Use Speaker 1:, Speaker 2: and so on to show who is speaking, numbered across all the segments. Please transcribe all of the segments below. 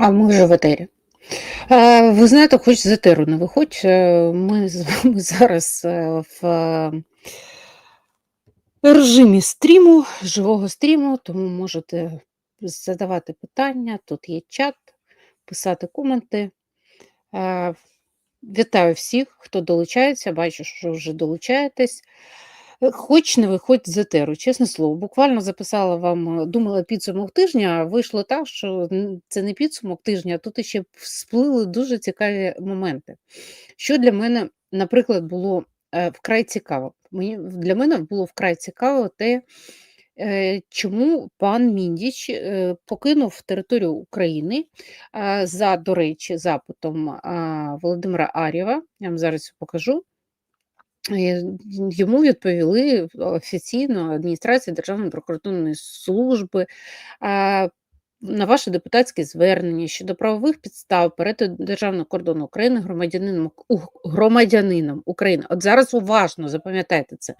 Speaker 1: А ми вже в етері. Е, Ви знаєте, хоч з етеру не виходь. е, Ми з вами зараз е, в режимі стріму, живого стріму, тому можете задавати питання. Тут є чат, писати коменти. Вітаю всіх, хто долучається. Бачу, що вже долучаєтесь. Хоч не виходь з етеру, чесне слово. Буквально записала вам, е, думала підсумок тижня, а вийшло так, що це не підсумок тижня, а тут ще всплили дуже цікаві моменти. Що для мене, наприклад, було е, вкрай цікаво. Мені, для мене було вкрай цікаво те, е, чому пан Міндіч покинув територію України за, до речі, запитом Володимира Арєва. Я вам зараз покажу. Йому відповіли офіційно адміністрація Державної прикордонної служби на ваше депутатське звернення щодо правових підстав перетину державного кордону України громадянином, громадянином України. От зараз уважно запам'ятайте це.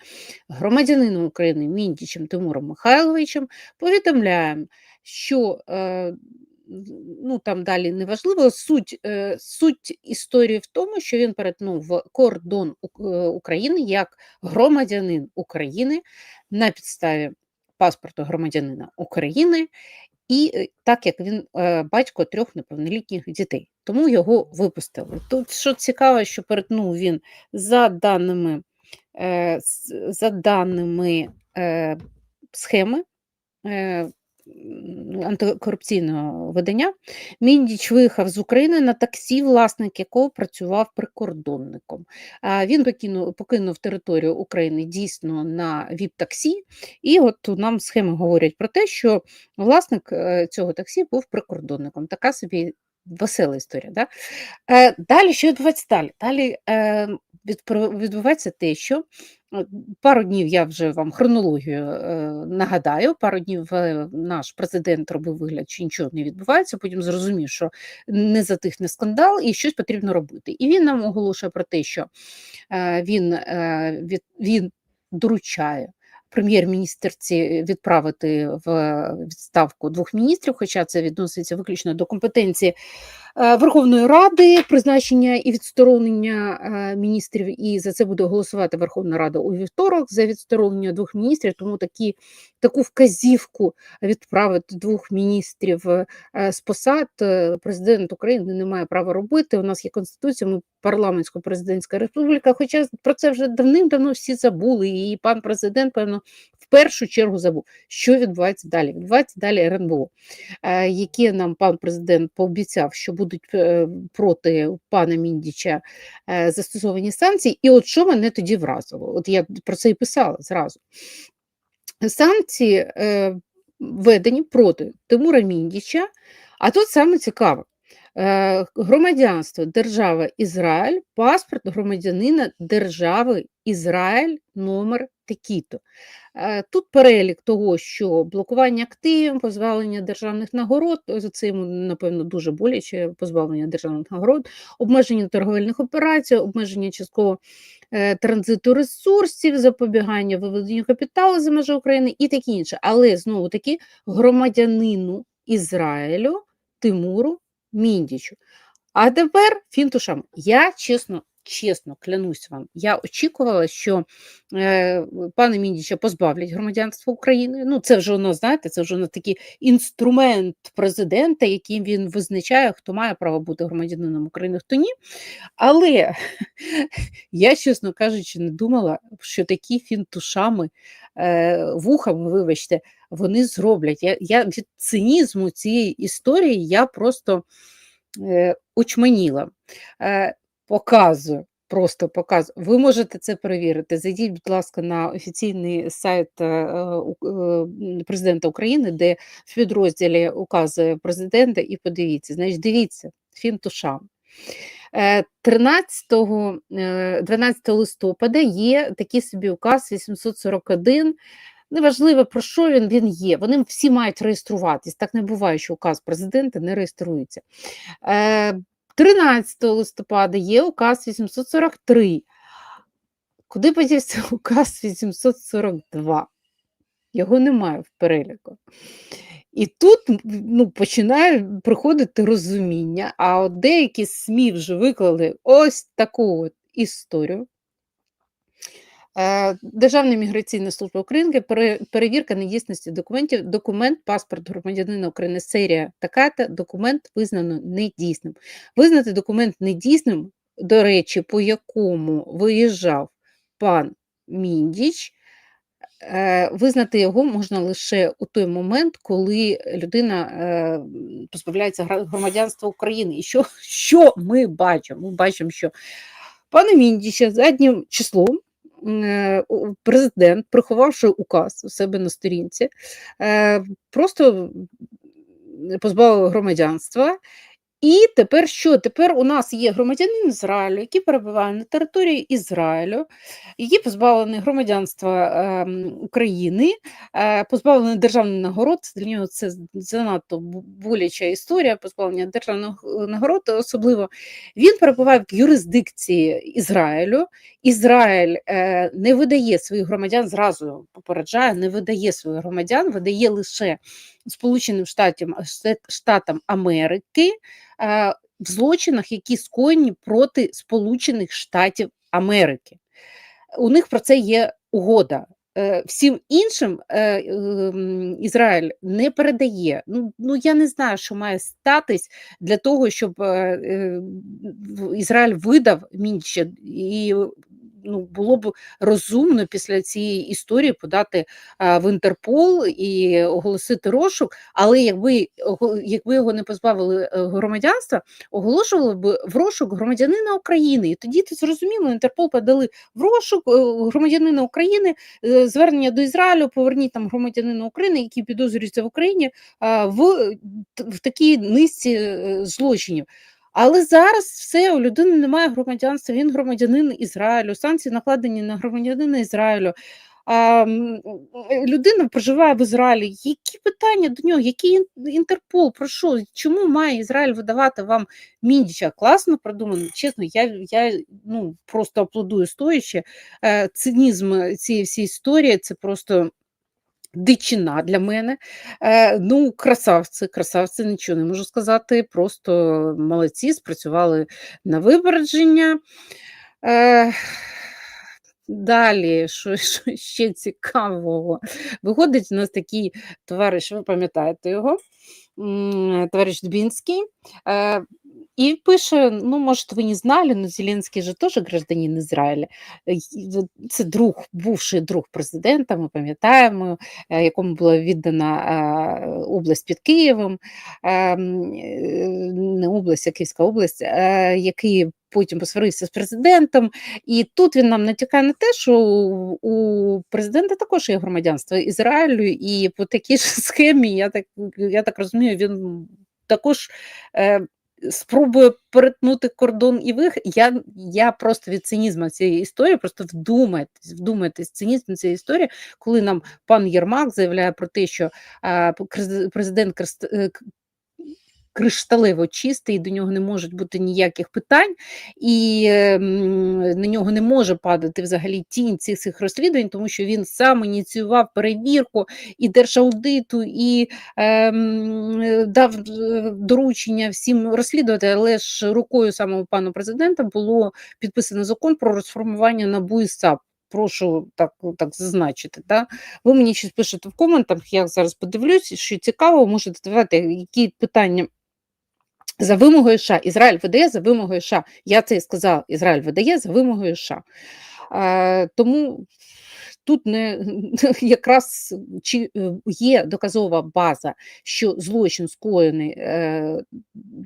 Speaker 1: Громадянином України Міндічем Тимуром Михайловичем повідомляємо, що е, ну там далі неважливо. Суть, е, суть історії в тому, що він перетнув кордон е, України як громадянин України на підставі паспорту громадянина України, і е, так як він батько трьох неповнолітніх дітей, тому його випустили. Тут що цікаво, що перетнув він за даними, за даними схеми. Антикорупційного видання Міндіч виїхав з України на таксі, власник якого працював прикордонником. Він покинув, покинув територію України дійсно на ВІП-таксі, і от нам схеми говорять про те, що власник е, цього таксі був прикордонником. Така собі весела історія. Да? Е, Далі що відбувається далі? Далі е, відпро- відбувається те, що е, пару днів я вже вам хронологію е, нагадаю. Пару днів е, наш президент робив вигляд, що нічого не відбувається. Потім зрозумів, що не затихне скандал і щось потрібно робити. І він нам оголошує про те, що він, він доручає. Прем'єр-міністерці відправити в відставку двох міністрів, хоча це відноситься виключно до компетенції Верховної Ради, призначення і відсторонення е, міністрів, і за це буде голосувати Верховна Рада у вівторок за відсторонення двох міністрів. Тому такі, таку вказівку відправити двох міністрів е, з посад е, президент України не має права робити. У нас є конституція, ми парламентсько-президентська республіка. Хоча про це вже давним-давно всі забули, і пан президент, певно, в першу чергу забув, що відбувається далі. Відбувається далі РНБО, е, яке нам пан президент пообіцяв, що будуть е, проти пана Міндіча е, застосовані санкції. І от що мене тоді вразило? От я про це і писала зразу. Санкції е, введені проти Тимура Міндіча, а тут саме цікаве. Е, Громадянство держава Ізраїль, паспорт громадянина держави Ізраїль, номер такий-то. Е, Тут перелік того, що блокування активів, позбавлення державних нагород, це йому, напевно, дуже боляче, позбавлення державних нагород, обмеження торговельних операцій, обмеження частково е, транзиту ресурсів, запобігання виведенню капіталу за межі України і таке інше. Але знову таки громадянину Ізраїлю Тимуру Міндічу. А тепер фінтушам. Я чесно, чесно клянусь вам, я очікувала, що е, пана Міндіча позбавлять громадянства України. Ну, це вже воно, знаєте, це вже воно такий інструмент президента, яким він визначає, хто має право бути громадянином України, хто ні. Але я, чесно кажучи, не думала, що такі фінтушами, е, вухами, вибачте, вони зроблять. Я, я від цинізму цієї історії я просто е, очманіла. Е, показую, просто показую. Ви можете це перевірити. Зайдіть, будь ласка, на офіційний сайт е, е, президента України, де в підрозділі указує президента, і подивіться. Значить, дивіться, фінтушам. Е, 13, е, 12 листопада є такий собі указ 841. Неважливо, про що він, він є. Вони всі мають реєструватись. Так не буває, що указ президента не реєструється. Е, 13 листопада є указ 843. Куди подівся указ 842? Його немає в переліку. І тут ну, починає приходити розуміння, а от деякі СМІ вже виклали ось таку от історію. Е, Державна міграційна служба України перевірка недійсності документів, документ, паспорт громадянина України, серія така-та, документ визнано недійсним. Визнати документ недійсним, до речі, по якому виїжджав пан Міндіч, е, визнати його можна лише у той момент, коли людина е, позбавляється громадянства України. І що, що ми бачимо? Ми бачимо, що пана Міндіча заднім числом. Е, президент, приховавши указ у себе на сторінці, е, просто позбавив громадянства. І тепер що? Тепер у нас є громадянин Ізраїлю, який перебуває на території Ізраїлю, який позбавлений громадянства е, України, е, позбавлений державної нагород. Для нього це занадто боляча історія, позбавлення державних нагород. Особливо він перебуває в юрисдикції Ізраїлю. Ізраїль е, не видає своїх громадян, зразу попереджає, не видає своїх громадян, видає лише Сполученим Штатам Америки в злочинах, які скоєні проти Сполучених Штатів Америки. У них про це є угода. Е, всім іншим е, ем, Ізраїль не передає. Ну ну я не знаю, що має статись для того, щоб е, Ізраїль видав Мінче і ну, було б розумно після цієї історії подати а, в Інтерпол і оголосити розшук, але якби якби його не позбавили е, громадянства, оголошували б в розшук громадянина України. І тоді ти зрозуміло, Інтерпол подали в розшук е, громадянина України, е, звернення до Ізраїлю, поверніть там громадянина України, який підозрюється в Україні в, в такій низці злочинів. Але зараз все у людини немає громадянства, він громадянин Ізраїлю, санкції накладені на громадянина Ізраїлю. А, Людина проживає в Ізраїлі. Які питання до нього? Який Інтерпол? Про що? Чому має Ізраїль видавати вам міндіча? Класно продумано. Чесно, я я ну, просто аплодую стоячи. Е, цинізм цієї всієї історії це просто дичина для мене. Е, Ну, красавці, красавці, нічого не можу сказати. Просто молодці, спрацювали на випередження. Е, Далі, що, що ще цікавого, виходить у нас такий товариш, ви пам'ятаєте його, товариш Дубинский, Е, и пише: ну, может, вы не знали, но Зеленський же теж гражданин Ізраїля. Це друг, бувший друг президента, ми пам'ятаємо, якому була віддана область під Києвом, не область, а Київська область, який потім посварився з президентом. І тут він нам натякає на те, що у президента також є громадянство Ізраїлю, і по такій ж схемі, я так я так розумію, він також. Е, спробує перетнути кордон і вих. Я я просто від цинізму цієї історії, просто вдумайтесь, вдумайтесь, цинізм цієї історії, коли нам пан Єрмак заявляє про те, що а, президент е, кришталево чистий, до нього не можуть бути ніяких питань, і на нього не може падати взагалі тінь цих розслідувань, тому що він сам ініціював перевірку і держаудиту, і е, дав доручення всім розслідувати, але ж рукою самого пана президента було підписано закон про розформування НАБУ і САП. Прошу так так зазначити. Да? Ви мені щось пишете в коментах, я зараз подивлюсь, що цікаво, можете давати які питання за вимогою США. Ізраїль видає за вимогою США. Я це і сказав, Ізраїль видає за вимогою США. Е, тому тут не якраз чи е, є доказова база, що злочин скоєний е,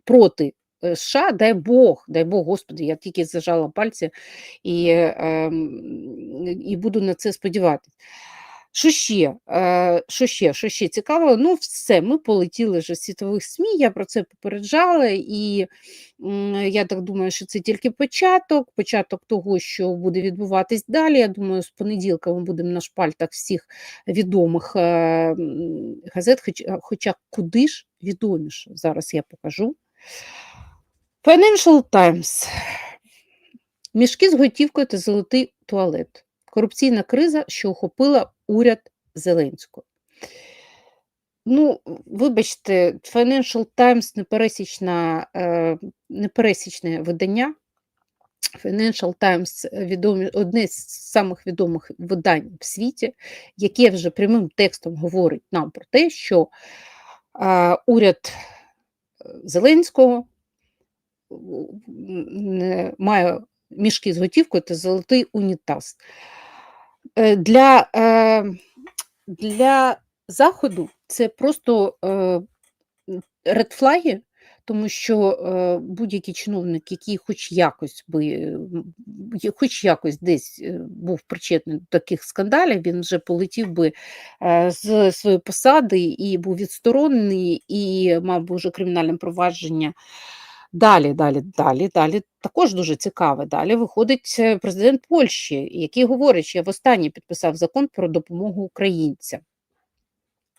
Speaker 1: проти. Е, США, дай Бог, дай Бог, Господи, я тільки зажала пальці і е, і буду на це сподіватися. Що ще? Е, що ще? Що ще цікаво? Ну, все, ми полетіли вже з світових СМІ, я про це попереджала, і я так думаю, що це тільки початок, початок того, що буде відбуватись далі. Я думаю, з понеділка ми будемо на шпальтах всіх відомих е, газет, хоча, хоча куди ж відоміше. Зараз я покажу. Financial Times. Мішки з готівкою та золотий туалет. Корупційна криза, що охопила уряд Зеленського. Ну, вибачте, Financial Times непересічна, е, непересічне видання. Financial Times е, відомі, одне з самих відомих видань в світі, яке вже прямим текстом говорить нам про те, що е, уряд е, Зеленського має мішки з готівкою та золотий унітаз. Е, Для, е, для Заходу це просто редфлаги, тому що е, будь-який чиновник, який хоч якось би хоч якось десь був причетний до таких скандалів, він вже полетів би з своєї посади і був відсторонений, і мав би вже кримінальне провадження. Далі, далі, далі, далі. Також дуже цікаве. Далі виходить е, президент Польщі, який говорить, що я востаннє підписав закон про допомогу українцям.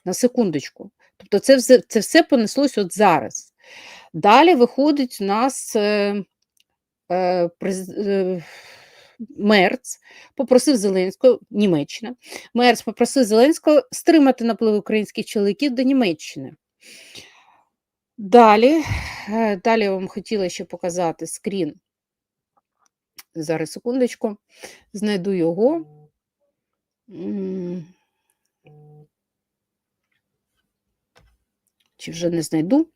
Speaker 1: На секундочку. Тобто це це все понеслось от зараз. Далі виходить у нас е, е, през, е, Мерц попросив Зеленського, Німеччина, Мерц попросив Зеленського стримати наплив українських чоловіків до Німеччини. Далі, далі я вам хотіла ще показати скрін. Зараз секундочку, знайду його. Чи вже не знайду.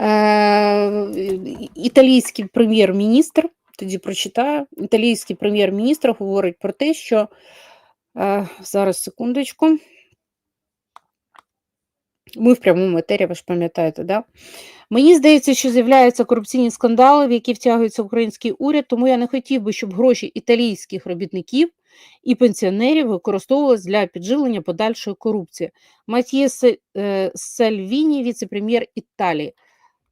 Speaker 1: Е, італійський прем'єр-міністр, тоді прочитаю, італійський прем'єр-міністр говорить про те, що е, зараз секундочку. Ми в прямому етері, ви ж пам'ятаєте, да? Мені здається, що з'являються корупційні скандали, в які втягується український уряд, тому я не хотів би, щоб гроші італійських робітників і пенсіонерів використовувалися для підживлення подальшої корупції. Матьє е, Сальвіні, віце-прем'єр Італії.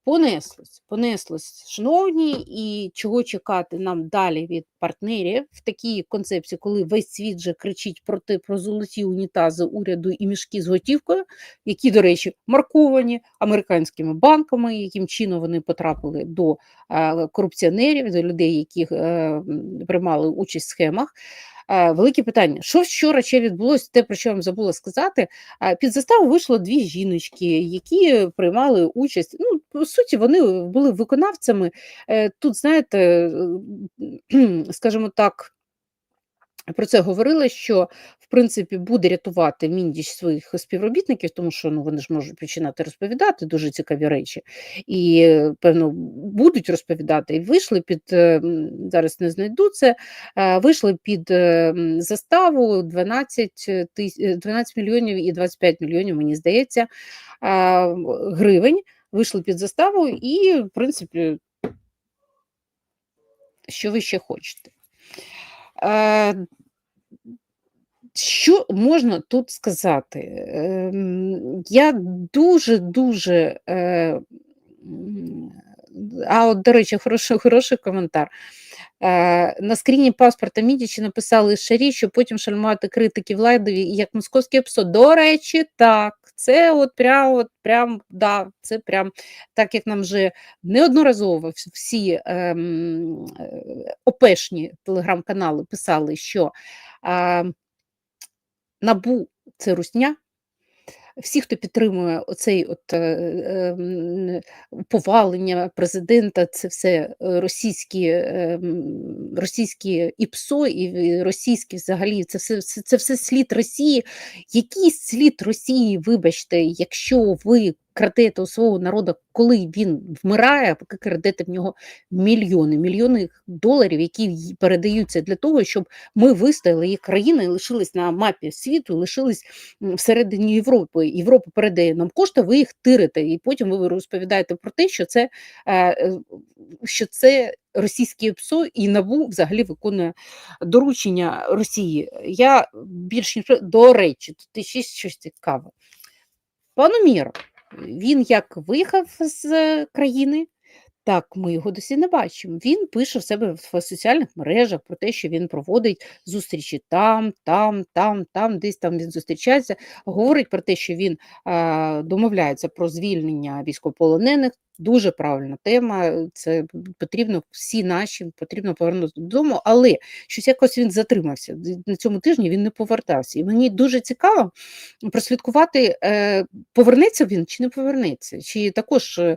Speaker 1: Понеслось, понеслось, шановні, і чого чекати нам далі від партнерів в такій концепції, коли весь світ вже кричить про те, про золоті унітази уряду і мішки з готівкою, які, до речі, марковані американськими банками, яким чином вони потрапили до е, корупціонерів, до людей, які е, приймали участь в схемах. Велике питання: що вчора ще відбулося? Те, про що я вам забула сказати. Під заставу вийшло дві жіночки, які приймали участь. Ну, по суті, вони були виконавцями. Е, Тут, знаєте, скажімо так. Про це говорили, що в принципі буде рятувати Міндіч своїх співробітників, тому що ну вони ж можуть починати розповідати дуже цікаві речі, і певно будуть розповідати. І вийшли під е, зараз не знайду це. е, Вийшли під е, заставу 12, тис- е, 12 мільйонів і 25 мільйонів, мені здається, гривень. Вийшли під заставу, і в принципі, що ви ще хочете. Що можна тут сказати? Ем, Я дуже-дуже. е, А, от, до речі, хороший, хороший коментар. Е, На скріні паспорта Мідічі написали Шарі, що потім шальмувати критики влади, як московське псо. До речі, так. Це от прям, от прям, да, це прям так, як нам вже неодноразово всі ем, е, опешні телеграм-канали писали, що е, НАБУ це русня. Всі, хто підтримує оцей от, е, ем, повалення президента, це все е, російські, ем, російські ІПСО і російські взагалі, це все, це, це все слід Росії. Який слід Росії, вибачте, якщо ви крадете у свого народу, коли він вмирає, поки крадете в нього мільйони, мільйони доларів, які передаються для того, щоб ми вистояли, і країна і лишилась на мапі світу, лишились всередині Європи. Європа передає нам кошти, ви їх тирите, і потім ви розповідаєте про те, що це, е, е, що це російське ПСО і НАБУ взагалі виконує доручення Росії. Я більш ніж до речі, тут ще щось цікаве. Пану Міро, він як виїхав з країни, Так, ми його досі не бачимо. Він пише в себе в соціальних мережах про те, що він проводить зустрічі там, там, там, там, десь там він зустрічається, говорить про те, що він домовляється про звільнення військовополонених. Дуже правильна тема. Це потрібно всі наші, потрібно повернутися додому, але щось якось він затримався. На цьому тижні він не повертався. І мені дуже цікаво прослідкувати, е, повернеться він чи не повернеться, чи також е,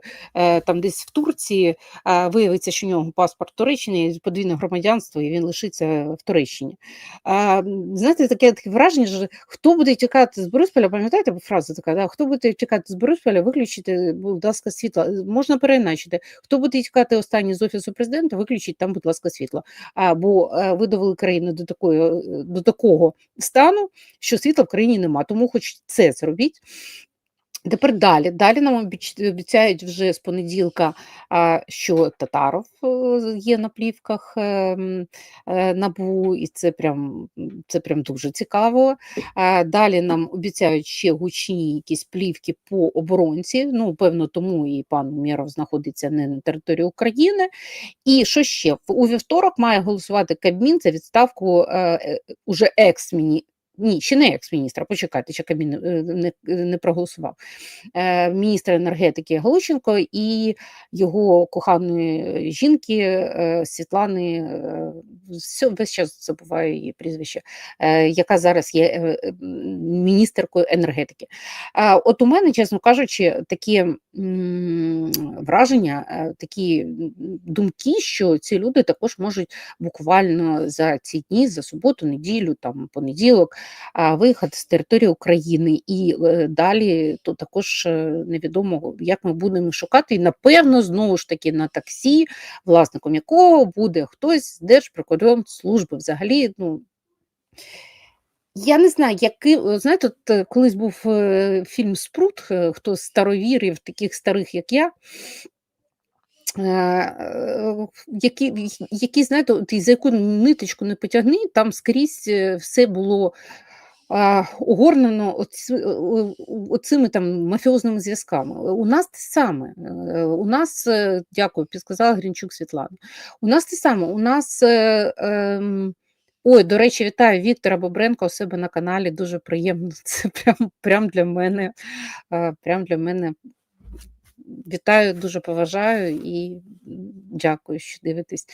Speaker 1: там десь в Турції виявиться, що у нього паспорт Туреччини, подвійне громадянство, і він лишиться в Туреччині. Знаєте, таке таке враження, що хто буде тікати з Борисполя, пам'ятаєте, фраза така, да? хто буде тікати з Борисполя, виключити, будь ласка, світло. Можна переначити. Хто буде тікати останній з офісу президента, виключіть там, будь ласка, світло. А, бо е, ви довели країну до такої, е, до такого стану, що світла в країні нема. Тому хоч це зробіть. Тепер далі. Далі нам обіцяють вже з понеділка, що Татаров е, є на плівках ем, е, набу, і це прям це прям дуже цікаво. Далі нам обіцяють ще гучні якісь плівки по оборонці. Ну, певно, тому і пан Мєров знаходиться не на території України. І що ще? У вівторок має голосувати Кабмін за відставку е, уже екс-міні ні, ще не екс-міністра, почекайте, ще Кабмін е, не не проголосував. Е, Міністр енергетики Галущенко і його коханої жінки е, Світлани, е, все, весь час забуваю її прізвище, е, яка зараз є е міністеркою енергетики. Е, от у мене, чесно кажучи, такі м, враження, е, такі думки, що ці люди також можуть буквально за ці дні, за суботу, неділю, там понеділок виїхати з території України і е, далі то також е, невідомо, як ми будемо шукати. І напевно, знову ж таки на таксі, власником якого буде хтось з Держприкордонслужби. Взагалі, ну. Я не знаю, який знаєте, от е, колись був фільм Спрут, хто з старовірів, таких старих, як я, які, які знаєте, от, за яку ниточку не потягни, там скрізь все було огорнено оцими там мафіозними зв'язками. У нас те саме. Е, у нас, е, дякую, підказала Грінчук Світлана. У нас те саме, у нас. Е, ем, ой, до речі, вітаю Віктора Бобренка у себе на каналі. Дуже приємно. Це прям прям для мене. Прям для мене Вітаю, дуже поважаю і дякую, що дивитесь.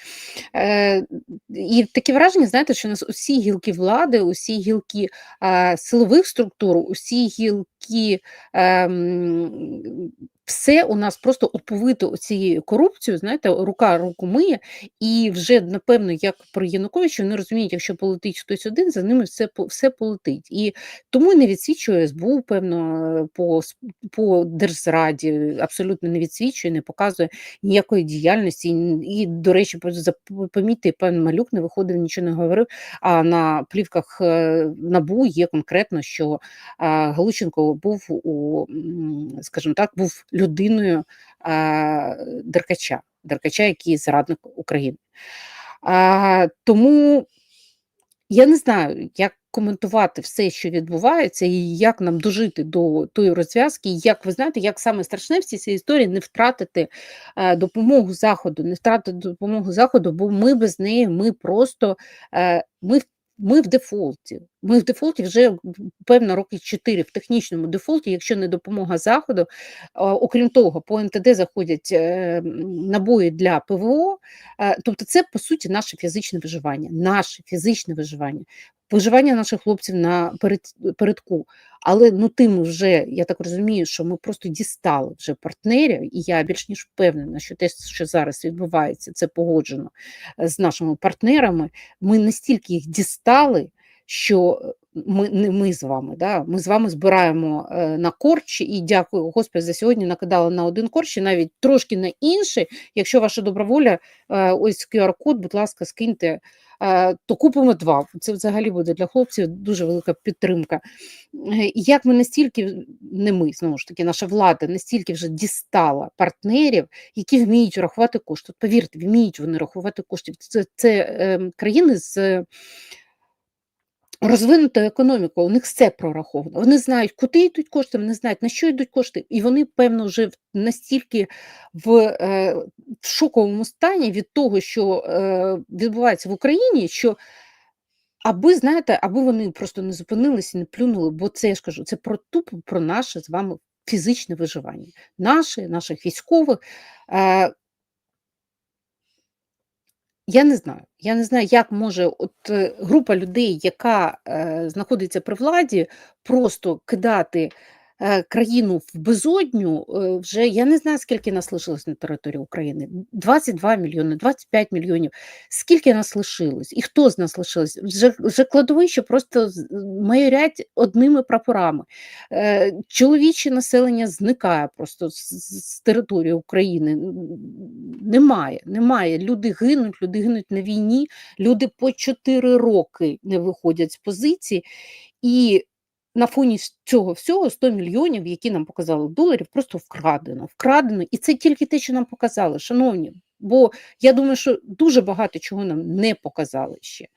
Speaker 1: Е, І таке враження, знаєте, що у нас усі гілки влади, усі гілки силових структур, усі гілки е, все у нас просто оповито цією корупцією, знаєте, рука руку миє, і вже, напевно, як про Януковича, вони розуміють, якщо полетить хтось один, за ними все все полетить. І тому не відсвічує СБУ, певно, по по держзраді, абсолютно не відсвічує, не показує ніякої діяльності. І, до речі, помітьте, пан Малюк не виходив, нічого не говорив. А на плівках е, набу є конкретно, що Галученко був у, скажімо так, був людиною а, Деркача, Деркача, який зрадник України. А, Тому я не знаю, як коментувати все, що відбувається, і як нам дожити до тої розв'язки, і як ви знаєте, як саме страшне в цій цій історії не втратити е, допомогу Заходу, не втратити допомогу Заходу, бо ми без неї ми просто е, ми ми в дефолті. Ми в дефолті вже певно роки 4 в технічному дефолті, якщо не допомога заходу. Окрім того, по НТД заходять е, набої для ПВО. Е, тобто, це по суті наше фізичне виживання, наше фізичне виживання виживання наших хлопців на перед, передку. Але ну тим вже я так розумію, що ми просто дістали вже партнерів, і я більш ніж впевнена, що те, що зараз відбувається, це погоджено е, з нашими партнерами. Ми настільки їх дістали, що ми не ми з вами. Да? Ми з вами збираємо е, на корч і дякую Господи, за сьогодні накидали на один корч і навіть трошки на інший. Якщо ваша доброволя, е, ось QR-код, будь ласка, скиньте. Е, то купимо два. Це взагалі буде для хлопців дуже велика підтримка. Як ми настільки, не ми знову ж таки, наша влада настільки вже дістала партнерів, які вміють рахувати кошти. Повірте, вміють вони рахувати кошти. Це, це е, країни з розвинуту економіку, у них все прораховано. Вони знають, куди йдуть кошти, вони знають, на що йдуть кошти, і вони, певно, вже настільки в, е, в шоковому стані від того, що е, відбувається в Україні, що аби, знаєте, аби вони просто не зупинилися і не плюнули, бо це я ж кажу, це про тупо про наше з вами фізичне виживання. Наше, наших військових. Е, я не знаю. Я не знаю, як може от е, група людей, яка е, знаходиться при владі, просто кидати країну в безодню. Е, вже я не знаю, скільки нас лишилось на території України. 22 мільйони, 25 мільйонів. Скільки нас лишилось? І хто з нас лишилось? Вже, вже кладовище просто майорять одними прапорами. Е, чоловіче населення зникає просто з- з території України. Немає, немає. Люди гинуть, люди гинуть на війні, люди по 4 роки не виходять з позиції. І на фоні цього всього 100 мільйонів, які нам показали доларів, просто вкрадено. Вкрадено. І це тільки те, що нам показали, шановні. Бо я думаю, що дуже багато чого нам не показали ще.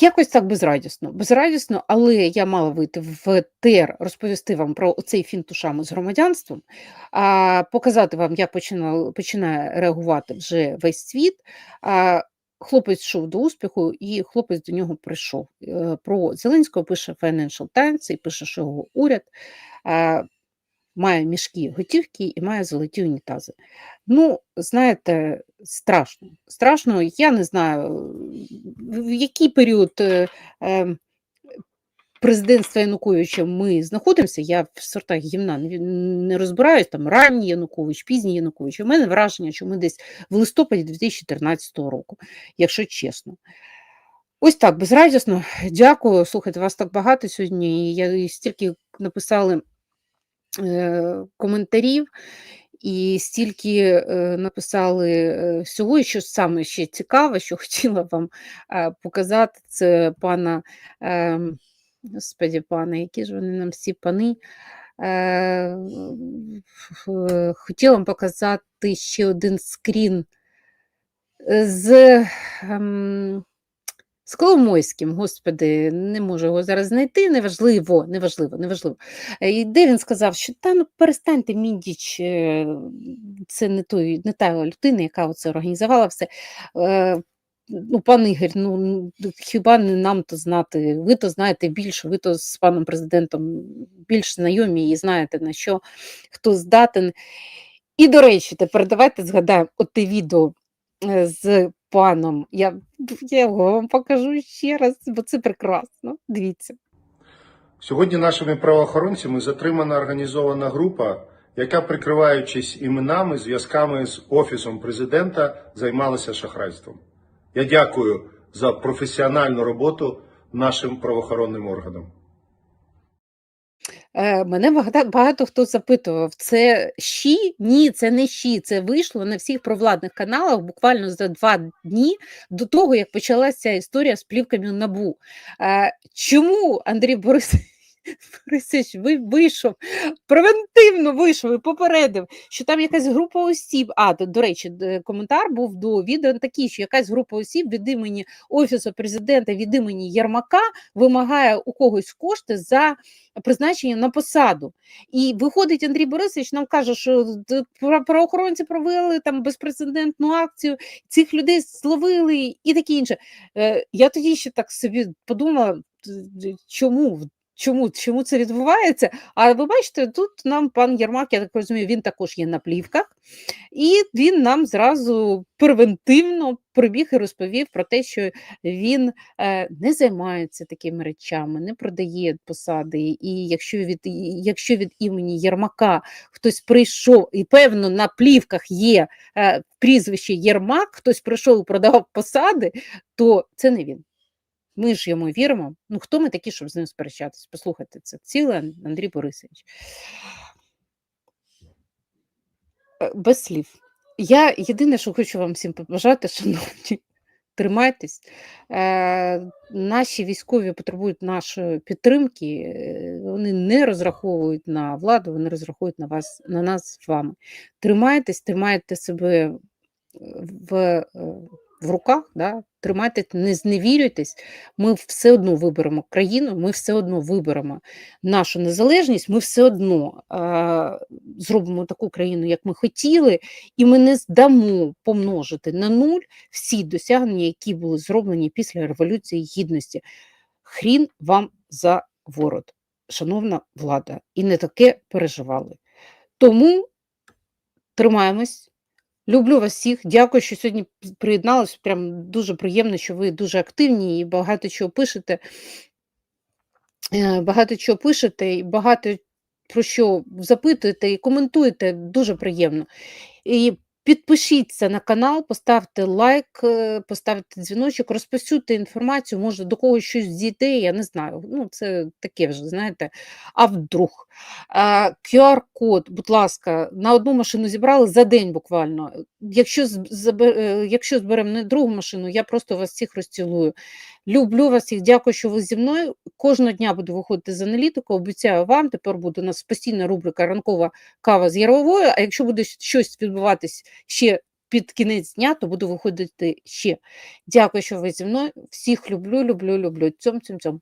Speaker 1: Якось так безрадісно, безрадісно, але я мала вийти в ТЕР, розповісти вам про цей фінт ушами з громадянством, а, показати вам, як починає реагувати вже весь світ. А, хлопець йшов до успіху, і хлопець до нього прийшов. Е, Про Зеленського пише Financial Times і пише, що його уряд має мішки готівки і має золоті унітази. Ну, знаєте, страшно. Страшно, я не знаю, в який період е, е, президентства Януковича ми знаходимося. Я в сортах гімна не, розбираюсь, там ранній Янукович, пізній Янукович. У мене враження, що ми десь в листопаді 2014 року, якщо чесно. Ось так, безрадісно. Дякую. Слухайте, вас так багато сьогодні. Я стільки написали е, коментарів, і стільки е, написали е, всього, і що саме ще цікаве, що хотіла вам е, показати, це пана, е, господі, пане, які ж вони нам всі пани. Е, хотіла вам показати ще один скрін з. ем, з Коломойським, господи, не можу його зараз знайти, неважливо, неважливо, неважливо. Е, І де він сказав, що та ну перестаньте міндіч, е, це не той, не та людина, яка це організувала все. Ну, пан Ігор, ну хіба не нам то знати? Ви то знаєте більше, ви то з паном президентом більш знайомі і знаєте, на що хто здатен. І, до речі, тепер давайте згадаємо от те відео е, з паном. Я, я його вам покажу ще раз, бо це прекрасно. Дивіться.
Speaker 2: Сьогодні нашими правоохоронцями затримана організована група, яка, прикриваючись іменами, зв'язками з офісом президента, займалася шахрайством. Я дякую за професіональну роботу нашим правоохоронним органам.
Speaker 1: Е, мене багато, хто запитував, це щі? Ні, це не щі. Це вийшло на всіх провладних каналах буквально за два дні до того, як почалася історія з плівками НАБУ. Е, чому Андрій Борисович Борисович ви- вийшов, превентивно вийшов і попередив, що там якась група осіб. А, до, до речі, коментар був до відео такий, що якась група осіб від імені Офісу президента, від імені Єрмака вимагає у когось кошти за призначення на посаду. І виходить Андрій Борисович, нам каже, що правоохоронці провели там безпрецедентну акцію, цих людей зловили і таке інше. Е, Я тоді ще так собі подумала, чому? Чому, чому це відбувається? А ви бачите, тут нам пан Єрмак, я так розумію, він також є на плівках, і він нам зразу превентивно прибіг і розповів про те, що він е, не займається такими речами, не продає посади. І якщо від, якщо від імені Єрмака хтось прийшов, і певно на плівках є е, прізвище Єрмак, хтось прийшов і продавав посади, то це не він. Ми ж йому віримо. Ну хто ми такі, щоб з ним сперечатись? Послухайте, це ціле Андрій Борисович. Е, Без слів. Я єдине, що хочу вам всім побажати, шановні, тримайтесь. Е, наші військові потребують нашої підтримки. е, Вони не розраховують на владу, вони розраховують на вас, на нас з вами. Тримайтесь, тримайте себе в, е, в руках, да, тримайте, не зневірюйтесь. Ми все одно виберемо країну, ми все одно виберемо нашу незалежність, ми все одно е, зробимо таку країну, як ми хотіли, і ми не здамо помножити на нуль всі досягнення, які були зроблені після Революції Гідності. Хрін вам за ворот, шановна влада, і не таке переживали. Тому тримаємось. Люблю вас всіх. Дякую, що сьогодні приєдналися. Прям дуже приємно, що ви дуже активні і багато чого пишете. Е, Багато чого пишете, і багато про що запитуєте і коментуєте. Дуже приємно. І підпишіться на канал, поставте лайк, е, поставте дзвіночок, розпосюдьте інформацію, може до когось щось дійде, я не знаю. Ну, це таке вже, знаєте, а вдруг. QR-код, будь ласка, на одну машину зібрали за день буквально. Якщо, е, якщо зберемо не другу машину, я просто вас всіх розцілую. Люблю вас всіх, дякую, що ви зі мною. Кожного дня буду виходити з аналітику. Обіцяю вам, тепер буде у нас постійна рубрика ранкова кава з Яровою. А якщо буде щось відбуватись ще під кінець дня, то буду виходити ще. Дякую, що ви зі мною. Всіх люблю, люблю, люблю. Цьом, цьом, цьом.